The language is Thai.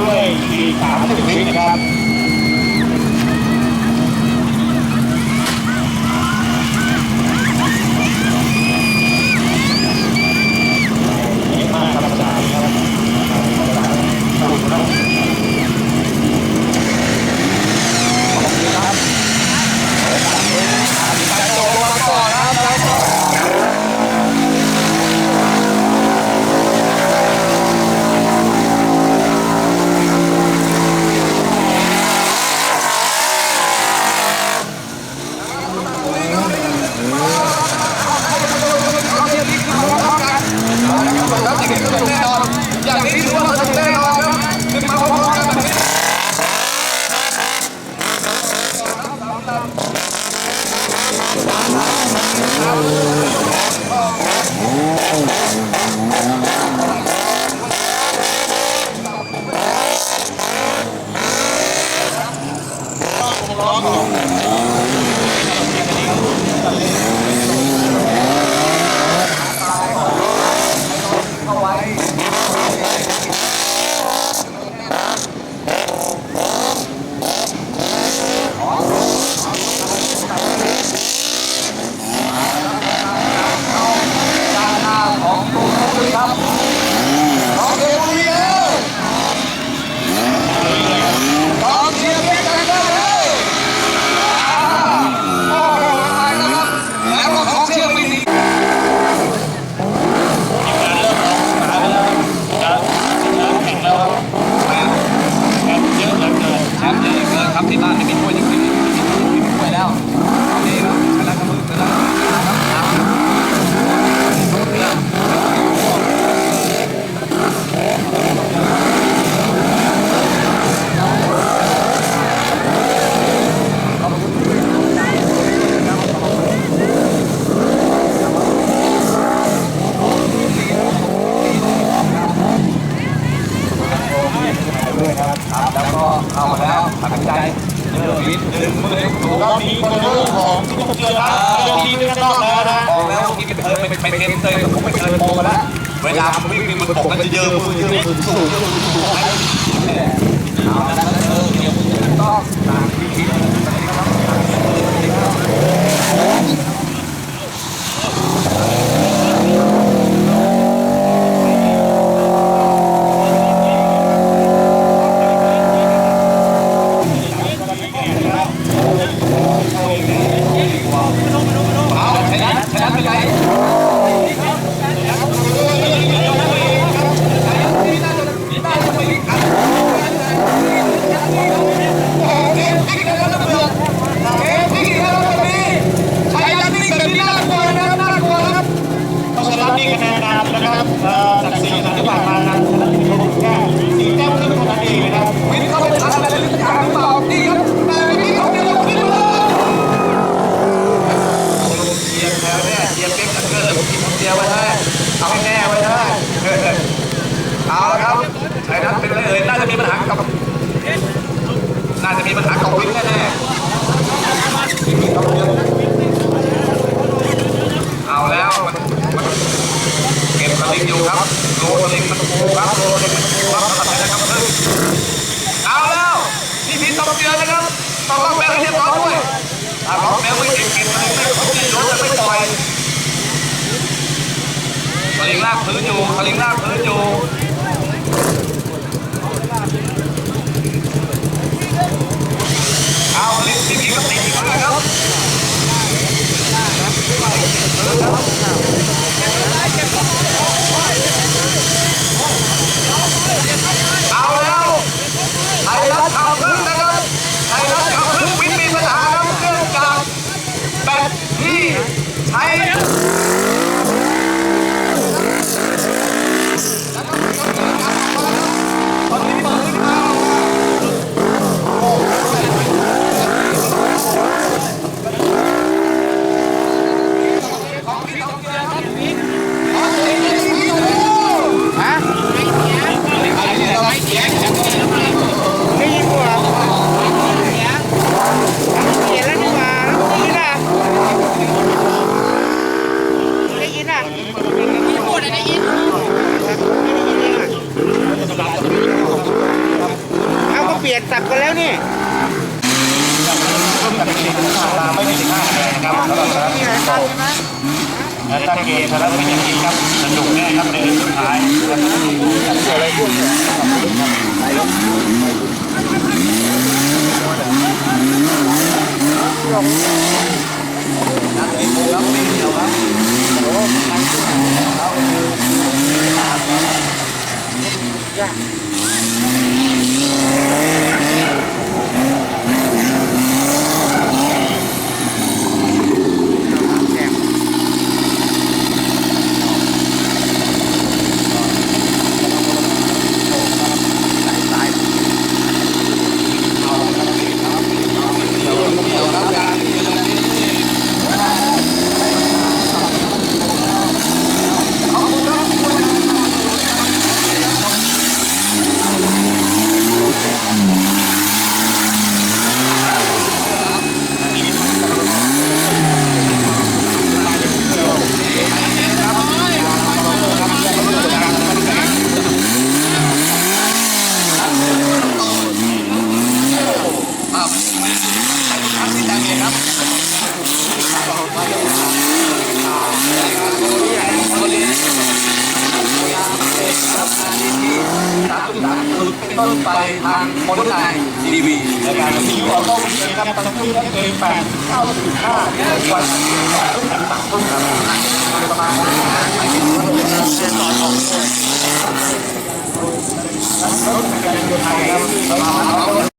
ด้วยอีก30วินะครับ ด้วยครับครับแล้วก็เข้ามาแล้วตัดสินใจเลือกวิทย์ดึงมือถูกเรามีคนรู้ของทุกเดือนครับเรื่องนี้ไม่ต้องแล้วนะออกแล้วที่เป็นเธอเป็นเป็นเทนเตยผมเป็นเทนโมมาแล้วเวลาวิ่งมันตกกันเยอะมือเยอะสูงเยอะสูงเอาแล้วเออเดี๋ยวต้องตามวิธี เอาชนะชนะเป็นไรใช้ยันนิ่งแบบนี้น่ากลัวนะครับน่ากลัวครับ ต้องชนะนี่คะแนนนำนะครับเอ่อจากสี่นัดที่ผ่านมานั้นชนะที่แค่สี่แต้มครึ่งเท่านั้นเองนะครับ วินเข้าไปทำอะไรหรือทางหรือเปล่านี่ครับแต่วินเขาเนี่ยเราขึ้นมาเลยเชียร์แถวเนี่ยเชียร์เป๊กเกอร์ผมกินเชียร์ไว้เลยเอาให้แน่ไว้เลยเอาละครับไอ้นั้นเป็นอะไรเอ่ยน่าจะมีปัญหากับ น่าจะ มีปัญหากับวินแน่ๆเอาแล้วมันมันเก็บสลิงอยู่ครับโลสลิงมันฟูครับโลสลิงมันฟูครับตัดไปนะครับเพิ่เอาแล้วนี่พี่ต้องเตือนนะครับต้องล็อกแบลให้เรียบร้อยด้วยถ้าล็อกแบลไม่เก็บเก็บสลิงไม่ผมจะโดนจะไม่ปล่อยสลิงลากพื้นอยู่สลิงลากพื้นอยู่ เอาลิ้นที่มีก็ติดอีกแล้วนะครับเอาแล้วไทยรัฐข่าวพึ่งนะครับไทยรัฐข่าวพึ่งวินมีปัญหาครับเรื่องจากแบตที่ใช้ ยนสับกัน แล้วนี่ร่วมกับเด็กๆของเราไม่ถึงห้าคะแนนนะครับแล้วก็สารมีหลายภาคใช่ไหมและตั้งเกมแล้วเป็นอย่างนี้ครับสนุกแน่ครับในสุดท้ายอะ ครับต้นไปทางมนุษย์นายทีวีในการที่ออโต้วิเศษครับตั้งชื่อให้ตัวเองแปดเข้าถึงห้าวันต้นกันตักต้นครับประมาณรถจักรยาน